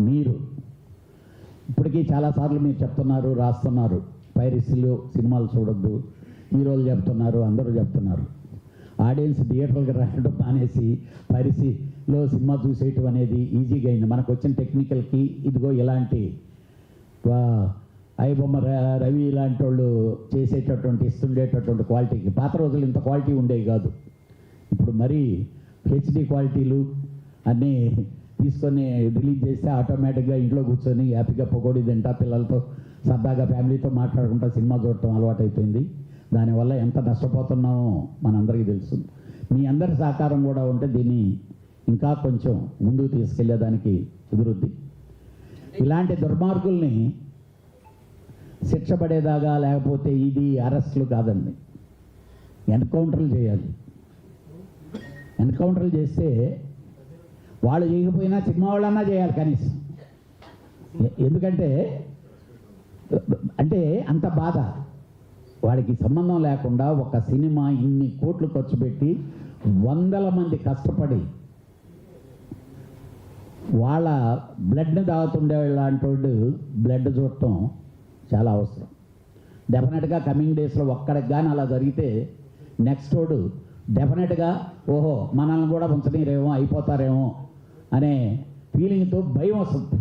మీరు. ఇప్పటికీ చాలాసార్లు మీరు చెప్తున్నారు రాస్తున్నారు. పైరసీలు సినిమాలు చూడొద్దు. హీరోలు చెప్తున్నారు అందరూ చెప్తున్నారు. ఆడియన్స్ థియేటర్కి రావడం మానేసి పైరసీలో సినిమా చూసేయటం అనేది ఈజీగా అయింది. మనకు వచ్చిన టెక్నికల్కి ఇదిగో ఇలాంటి వా- ఐబొమ్మ ర- రవి ఇలాంటి వాళ్ళు చేసేటటువంటి ఇస్తుండేటటువంటి క్వాలిటీకి పాత రోజులు ఇంత క్వాలిటీ ఉండేవి కాదు. ఇప్పుడు మరీ హెచ్డి క్వాలిటీలు అన్నీ తీసుకొని రిలీజ్ చేస్తే ఆటోమేటిక్గా ఇంట్లో కూర్చొని హ్యాపీగా పకోడీ తింటా పిల్లలతో సరదాగా ఫ్యామిలీతో మాట్లాడుకుంటా సినిమా చూడటం అలవాటైపోయింది. దానివల్ల ఎంత నష్టపోతున్నామో మనందరికీ తెలుసు. మీ అందరి సహకారం కూడా ఉంటే దీన్ని ఇంకా కొంచెం ముందుకు తీసుకెళ్ళేదానికి కుదురుద్ది. ఇలాంటి దుర్మార్గుల్ని శిక్ష పడేదాకా లేకపోతే ఇది అరెస్టులు కాదండి. ఎన్కౌంటర్లు చేయాలి. ఎన్కౌంటర్లు చేస్తే వాళ్ళు చేయకపోయినా సినిమా వాళ్ళన్నా చేయాలి కనీసం. ఎందుకంటే అంటే అంత బాధ. వాడికి సంబంధం లేకుండా ఒక సినిమా ఇన్ని కోట్లు ఖర్చు పెట్టి వందల మంది కష్టపడి వాళ్ళ బ్లడ్ని తాగుతుండే లాంటి బ్లడ్ చూడటం చాలా అవసరం. డెఫినెట్గా కమింగ్ డేస్లో ఒక్కడికి కానీ అలా జరిగితే నెక్స్ట్ వాడు డెఫినెట్గా ఓహో మనల్ని కూడా ఉంచనీరేమో అయిపోతారేమో అనే ఫీలింగ్తో భయం వస్తుంది